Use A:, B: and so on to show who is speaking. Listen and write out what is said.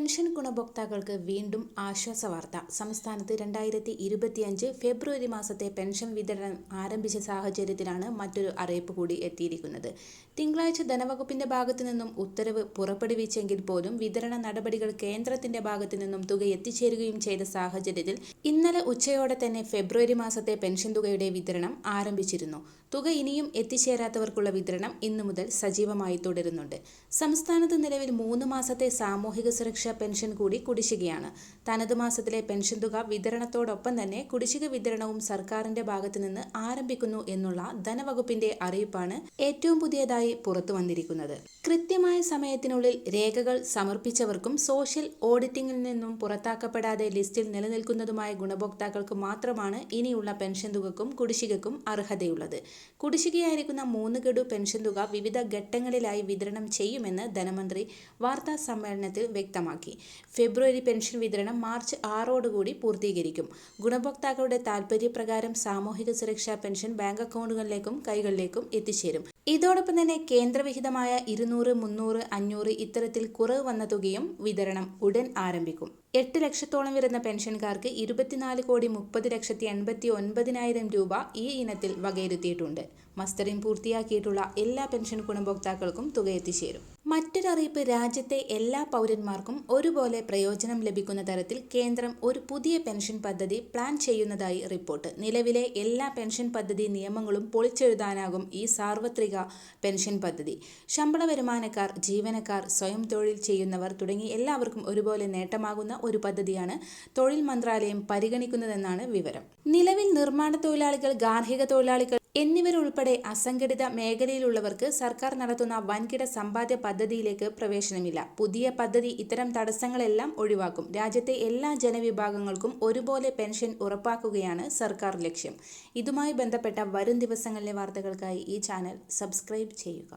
A: Pension ഗുണഭോക്താക്കൾക്ക് വീണ്ടും ആശ്വാസ വാർത്ത. സംസ്ഥാനത്ത് രണ്ടായിരത്തി ഇരുപത്തിയഞ്ച് ഫെബ്രുവരി മാസത്തെ പെൻഷൻ വിതരണം ആരംഭിച്ച സാഹചര്യത്തിലാണ് മറ്റൊരു അറിയിപ്പ് കൂടി എത്തിയിരിക്കുന്നത്. തിങ്കളാഴ്ച ധനവകുപ്പിന്റെ ഭാഗത്തു നിന്നും ഉത്തരവ് പുറപ്പെടുവിച്ചെങ്കിൽ പോലും വിതരണ നടപടികൾ കേന്ദ്രത്തിന്റെ ഭാഗത്തു നിന്നും തുക എത്തിച്ചേരുകയും ചെയ്ത സാഹചര്യത്തിൽ ഇന്നലെ ഉച്ചയോടെ തന്നെ ഫെബ്രുവരി മാസത്തെ പെൻഷൻ തുകയുടെ വിതരണം ആരംഭിച്ചിരുന്നു. തുക ഇനിയും എത്തിച്ചേരാത്തവർക്കുള്ള വിതരണം ഇന്നു മുതൽ സജീവമായി തുടരുന്നുണ്ട്. സംസ്ഥാനത്ത് നിലവിൽ മൂന്ന് മാസത്തെ സാമൂഹിക സുരക്ഷാ പെൻഷൻ കൂടി കുടിശ്ശികയാണ്. തനത് മാസത്തിലെ പെൻഷൻ തുക വിതരണത്തോടൊപ്പം തന്നെ കുടിശ്ശിക വിതരണവും സർക്കാരിന്റെ ഭാഗത്തു നിന്ന് ആരംഭിക്കുന്നു എന്നുള്ള ധനവകുപ്പിന്റെ അറിയിപ്പാണ് ഏറ്റവും പുതിയതായി പുറത്തു വന്നിരിക്കുന്നത്. കൃത്യമായ സമയത്തിനുള്ളിൽ രേഖകൾ സമർപ്പിച്ചവർക്കും സോഷ്യൽ ഓഡിറ്റിംഗിൽ നിന്നും പുറത്താക്കപ്പെടാതെ ലിസ്റ്റിൽ നിലനിൽക്കുന്നതുമായ ഗുണഭോക്താക്കൾക്ക് മാത്രമാണ് ഇനിയുള്ള പെൻഷൻ തുകക്കും കുടിശ്ശികക്കും അർഹതയുള്ളത്. കുടിശ്ശികയായിരിക്കുന്ന മൂന്ന് ഗഡു പെൻഷൻ തുക വിവിധ ഘട്ടങ്ങളിലായി വിതരണം ചെയ്യുമെന്ന് ധനമന്ത്രി വാർത്താ സമ്മേളനത്തിൽ വ്യക്തമാക്കി. ഫെബ്രുവരി പെൻഷൻ വിതരണം മാർച്ച് ആറോടുകൂടി പൂർത്തീകരിക്കും. ഗുണഭോക്താക്കളുടെ താൽപര്യപ്രകാരം സാമൂഹിക സുരക്ഷാ പെൻഷൻ ബാങ്ക് അക്കൗണ്ടുകളിലേക്കും കൈകളിലേക്കും എത്തിച്ചേരും. ഇതോടൊപ്പം തന്നെ കേന്ദ്രവിഹിതമായ ഇരുന്നൂറ് മുന്നൂറ് അഞ്ഞൂറ് ഇത്തരത്തിൽ കുറവ് വന്ന തുകയും വിതരണം ഉടൻ ആരംഭിക്കും. എട്ട് ലക്ഷത്തോളം വരുന്ന പെൻഷൻകാർക്ക് ഇരുപത്തിനാല് കോടി മുപ്പത് ലക്ഷത്തി എൺപത്തി ഒൻപതിനായിരം രൂപ ഈ ഇനത്തിൽ വകയിരുത്തിയിട്ടുണ്ട്. മസ്റ്ററിംഗ് പൂർത്തിയാക്കിയിട്ടുള്ള എല്ലാ പെൻഷൻ ഗുണഭോക്താക്കൾക്കും തുക എത്തിച്ചേരും മറ്റൊരറിയിപ്പ് രാജ്യത്തെ എല്ലാ പൗരന്മാർക്കും ഒരുപോലെ പ്രയോജനം ലഭിക്കുന്ന തരത്തിൽ കേന്ദ്രം ഒരു പുതിയ പെൻഷൻ പദ്ധതി പ്ലാൻ ചെയ്യുന്നതായി റിപ്പോർട്ട്. നിലവിലെ എല്ലാ പെൻഷൻ പദ്ധതി നിയമങ്ങളും പൊളിച്ചെഴുതാനാകും ഈ സാർവത്രിക പെൻഷൻ പദ്ധതി. ശമ്പള വരുമാനക്കാർ ജീവനക്കാർ സ്വയം തൊഴിൽ ചെയ്യുന്നവർ തുടങ്ങി എല്ലാവർക്കും ഒരുപോലെ നേട്ടമാകുന്ന ഒരു പദ്ധതിയാണ് തൊഴിൽ മന്ത്രാലയം പരിഗണിക്കുന്നതെന്നാണ് വിവരം. നിലവിൽ നിർമ്മാണ തൊഴിലാളികൾ ഗാർഹിക തൊഴിലാളികൾ എന്നിവരുൾപ്പെടെ അസംഘടിത മേഖലയിലുള്ളവർക്ക് സർക്കാർ നടത്തുന്ന വൻകിട സമ്പാദ്യ പദ്ധതിയിലേക്ക് പ്രവേശനമില്ല. പുതിയ പദ്ധതി ഇത്തരം തടസ്സങ്ങളെല്ലാം ഒഴിവാക്കും. രാജ്യത്തെ എല്ലാ ജനവിഭാഗങ്ങൾക്കും ഒരുപോലെ പെൻഷൻ ഉറപ്പാക്കുകയാണ് സർക്കാർ ലക്ഷ്യം. ഇതുമായി ബന്ധപ്പെട്ട വരും ദിവസങ്ങളിലെ വാർത്തകൾക്കായി ഈ ചാനൽ സബ്സ്ക്രൈബ് ചെയ്യുക.